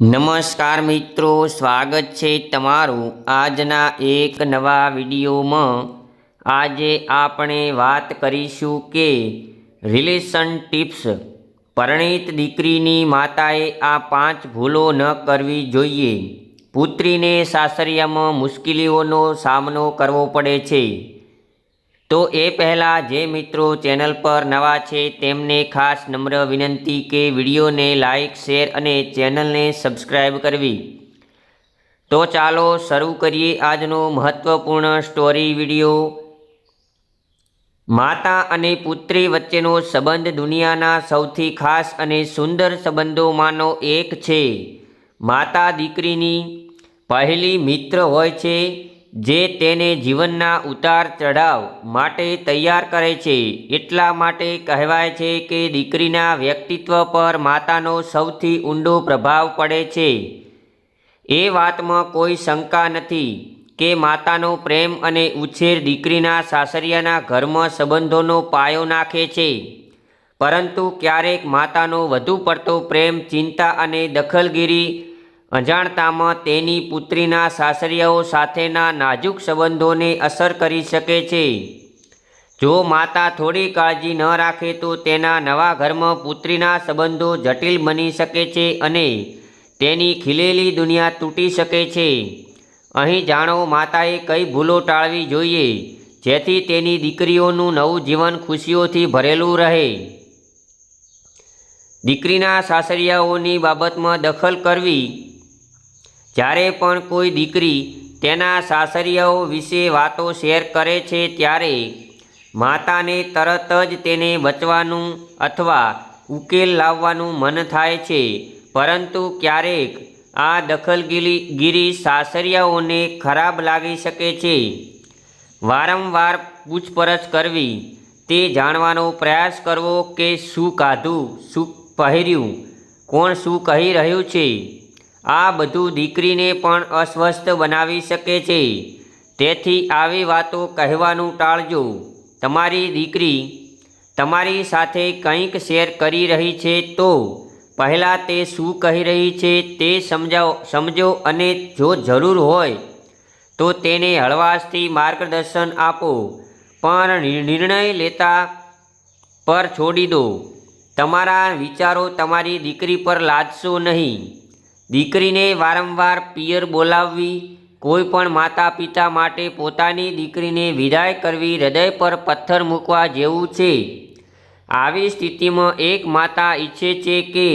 નમસ્કાર મિત્રો, સ્વાગત છે તમારું આજના એક નવા વિડીયોમાં. આજે આપણે વાત કરીશું કે રિલેશન ટિપ્સ. પરણિત દીકરીની માતાએ આ પાંચ ભૂલો ન કરવી જોઈએ. પુત્રીને સાસરિયામાં મુશ્કેલીઓનો સામનો કરવો પડે છે. તો એ પહેલાં જે મિત્રો ચેનલ પર નવા છે તેમને ખાસ નમ્ર વિનંતી કે વિડીયોને લાઇક શેર અને ચેનલને સબસ્ક્રાઈબ કરવી. તો ચાલો શરૂ કરીએ આજનો મહત્ત્વપૂર્ણ સ્ટોરી વીડિયો. માતા અને પુત્રી વચ્ચેનો સંબંધ દુનિયાના સૌથી ખાસ અને સુંદર સંબંધોમાંનો એક છે. માતા દીકરીની પહેલી મિત્ર હોય છે. જે તેને જીવનના ઉતાર ચઢાવ માટે તૈયાર કરે છે, એટલા માટે કહેવાય છે કે દીકરીના વ્યક્તિત્વ પર માતાનો સૌથી ઊંડો પ્રભાવ પડે છે. એ વાતમાં કોઈ શંકા નથી કે માતાનો પ્રેમ અને ઉછેર દીકરીના સાસરિયાના ઘરમાં સંબંધોનો પાયો નાખે છે. પરંતુ ક્યારેક માતાનો વધુ પડતો પ્રેમ, ચિંતા અને દખલગીરી અજાણતામાં તેની પુત્રીના સાસરિયાઓ સાથેના નાજુક સંબંધોને અસર કરી શકે છે. જો માતા થોડી કાળજી ન રાખે તો તેના નવા ઘરમાં પુત્રીના સંબંધો જટિલ બની શકે છે અને તેની ખીલેલી દુનિયા તૂટી શકે છે. અહીં જાણો, માતાએ કઈ ભૂલો ટાળવી જોઈએ, જેથી તેની દીકરીઓનું નવું જીવન ખુશીઓથી ભરેલું રહે. દીકરીના સાસરિયાઓની બાબતમાં દખલ કરવી જ્યારે પણ કોઈ દીકરી તેના સાસરિયાઓ વિશે વાતો શેર કરે છે ત્યારે માતાને તરત જ તેને બચવાનું અથવા ઉકેલ લાવવાનું મન થાય છે. પરંતુ ક્યારેક આ દખલગીરી ગીરી સાસરિયાઓને ખરાબ લાગી શકે છે. વારંવાર પૂછપરછ કરવી, તે જાણવાનો પ્રયાસ કરવો કે શું કાધું, શું પહેર્યું, કોણ શું કહી રહ્યું છે? આ બધું દીકરીને પણ અસ્વસ્થ બનાવી શકે છે. તેથી આવી વાતો કહેવાનું ટાળજો. તમારી દીકરી તમારી સાથે કંઈક શેર કરી રહી છે તો પહેલાં તે શું કહી રહી છે તે સમજાવો, સમજો અને જો જરૂર હોય તો તેને હળવાશથી માર્ગદર્શન આપો. પણ નિર્ણય લેતા પર છોડી દો. તમારા વિચારો તમારી દીકરી પર લાદશો નહીં. દીકરીને વારંવાર પિયર બોલાવવી, કોઈ પણ માતા પિતા માટે પોતાની દીકરીને વિદાય કરવી હૃદય પર પથ્થર મૂકવા જેવું છે. આવી સ્થિતિમાં એક માતા ઈચ્છે છે કે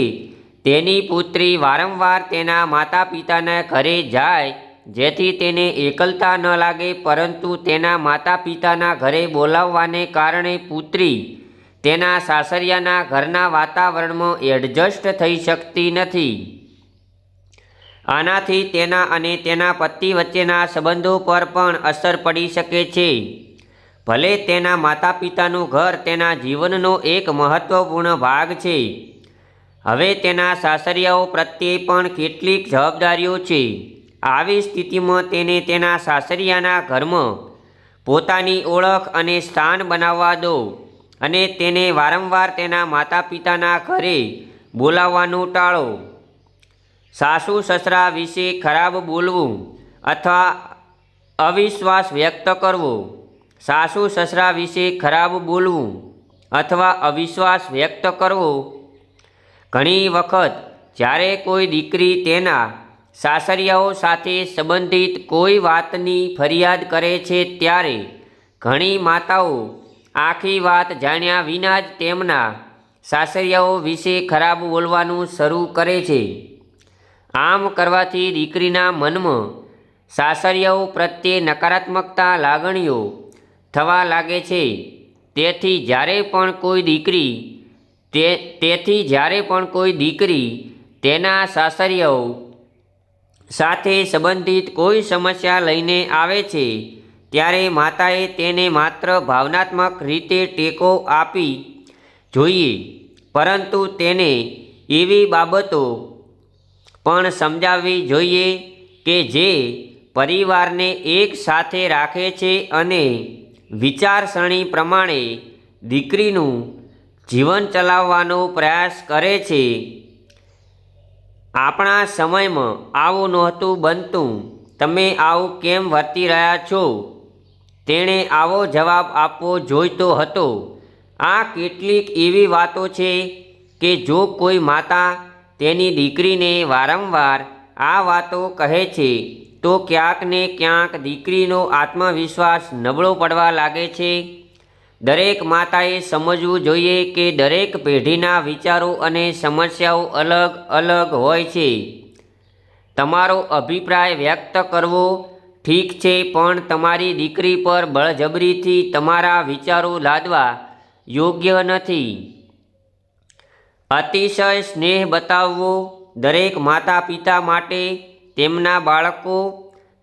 તેની પુત્રી વારંવાર તેના માતા પિતાના ઘરે જાય, જેથી તેને એકલતા ન લાગે, પરંતુ તેના માતા પિતાના ઘરે બોલાવવાને કારણે પુત્રી તેના સાસરિયાના ઘરના વાતાવરણમાં એડજસ્ટ થઈ શકતી નથી. આનાથી તેના અને તેના પતિ વચ્ચેના સંબંધો પર પણ અસર પડી શકે છે. ભલે તેના માતા પિતાનું ઘર તેના જીવનનો એક મહત્વપૂર્ણ ભાગ છે. હવે તેના સાસરિયાઓ પ્રત્યે પણ કેટલીક જવાબદારીઓ છે. આવી સ્થિતિમાં તેને તેના સાસરિયાના ઘરમાં પોતાની ઓળખ અને સ્થાન બનાવવા દો અને તેને વારંવાર તેના માતા પિતાના ઘરે બોલાવવાનું ટાળો. સાસુ સસરા વિશે ખરાબ બોલવું અથવા અવિશ્વાસ વ્યક્ત કરવો. સાસુ સસરા વિશે ખરાબ બોલવું અથવા અવિશ્વાસ વ્યક્ત કરવો. ઘણી વખત જ્યારે કોઈ દીકરી તેના સાસરિયાઓ સાથે સંબંધિત કોઈ વાતની ફરિયાદ કરે છે ત્યારે ઘણી માતાઓ આખી વાત જાણ્યા વિના જ તેમના સાસરિયાઓ વિશે ખરાબ બોલવાનું શરૂ કરે છે. આમ કરવાથી દીકરીના મનમાં સાસરિયાઓ પ્રત્યે નકારાત્મકતા લાગણીઓ થવા લાગે છે. તેથી જ્યારે પણ કોઈ દીકરી તે, તેથી જ્યારે પણ કોઈ દીકરી તેના સાસરિયાઓ સાથે સંબંધિત કોઈ સમસ્યા લઈને આવે છે, ત્યારે માતાએ તેને માત્ર ભાવનાત્મક રીતે ટેકો આપી જોઈએ. પરંતુ તેને એવી બાબતો પણ સમજાવવી જોઈએ કે જે પરિવારને એક સાથે રાખે છે અને વિચારસરણી પ્રમાણે દીકરીનું જીવન ચલાવવાનો પ્રયાસ કરે છે. આપણા સમયમાં આવું નહોતું બનતું. તમે આવું કેમ વર્તી રહ્યા છો? તેણે આવો જવાબ આપવો જોઈતો હતો. આ કેટલીક એવી વાતો છે કે જો કોઈ માતા તેની દીકરીને વારંવાર આ વાતો કહે છે, તો ક્યાંક ને ક્યાંક દીકરીનો આત્મવિશ્વાસ નબળો પડવા લાગે છે. દરેક માતાએ સમજવું જોઈએ કે દરેક પેઢીના વિચારો અને સમસ્યાઓ અલગ અલગ હોય છે. તમારો અભિપ્રાય વ્યક્ત કરવો ઠીક છે, પણ તમારી દીકરી પર બળજબરીથી તમારા વિચારો લાદવા યોગ્ય નથી. અતિશય સ્નેહ બતાવવો દરેક માતા પિતા માટે, તેમના બાળકો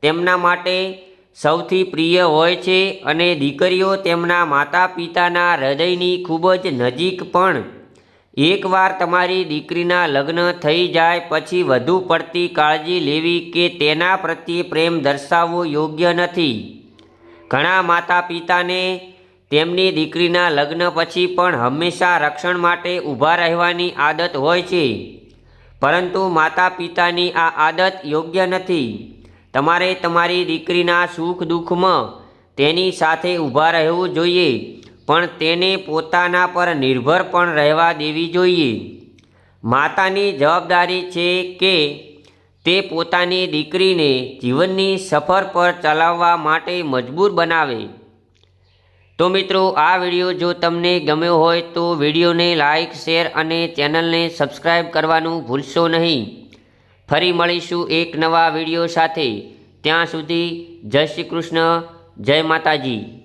તેમના માટે સૌથી પ્રિય હોય છે અને દીકરીઓ તેમના માતા પિતાના હૃદયની ખૂબ જ નજીક પણ. એકવાર તમારી દીકરીના લગ્ન થઈ જાય પછી વધુ પડતી કાળજી લેવી કે તેના પ્રત્યે પ્રેમ દર્શાવવો યોગ્ય નથી. ઘણા માતા પિતાને તેમની દીકરીના લગ્ન પછી પણ હંમેશા રક્ષણ માટે ઊભા રહેવાની આદત હોય છે. પરંતુ માતા પિતાની આ આદત યોગ્ય નથી. તમારે તમારી દીકરીના સુખ દુઃખમાં તેની સાથે ઊભા રહેવું જોઈએ, પણ તેને પોતાના પર નિર્ભર પણ રહેવા દેવી જોઈએ. માતાની જવાબદારી છે કે તે પોતાની દીકરીને જીવનની સફર પર ચલાવવા માટે મજબૂર બનાવે. તો મિત્રો, આ વીડિયો જો તમને ગમ્યો હોય તો વિડીયોને લાઇક શેર અને ચેનલને સબસ્ક્રાઈબ કરવાનું ભૂલશો નહીં. ફરી મળીશું એક નવા વીડિયો સાથે. ત્યાં સુધી જય શ્રી કૃષ્ણ, જય માતાજી.